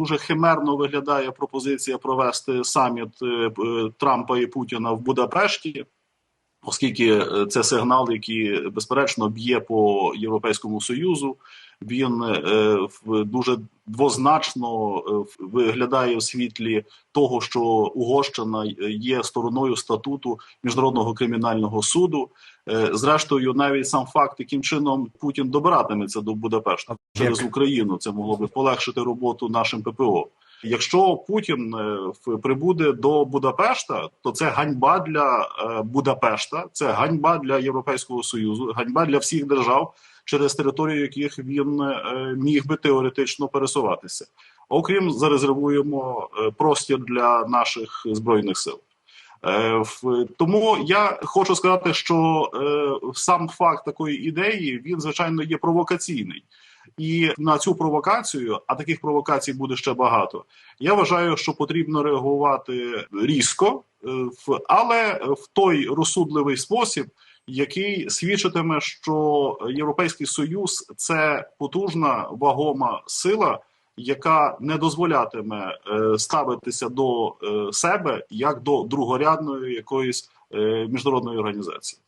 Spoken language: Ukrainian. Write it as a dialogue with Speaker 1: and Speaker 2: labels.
Speaker 1: Дуже химерно виглядає пропозиція провести саміт е, Трампа і Путіна в Будапешті, оскільки е, це сигнал, який безперечно б'є по Європейському Союзу. Він е, дуже двозначно е, виглядає в світлі того, що Угорщина є стороною статуту міжнародного кримінального суду. Е, Зрештою, навіть сам факт, яким чином Путін добиратиметься до Будапешта через Україну, це могло би полегшити роботу нашим ППО. Якщо Путін е, прибуде до Будапешта, то це ганьба для е, Будапешта, це ганьба для Європейського союзу, ганьба для всіх держав, через територію яких він е, міг би теоретично пересуватися. Окрім зарезервуємо простір для наших збройних сил. Е, Тому я хочу сказати, що е, сам факт такої ідеї він звичайно є провокаційний. І на цю провокацію, а таких провокацій буде ще багато. Я вважаю, що потрібно реагувати різко, е, але в той розсудливий спосіб, який свідчитиме, що Європейський Союз це потужна вагома сила, яка не дозволятиме е, ставитися до е, себе як до другорядної якоїсь е, міжнародної організації.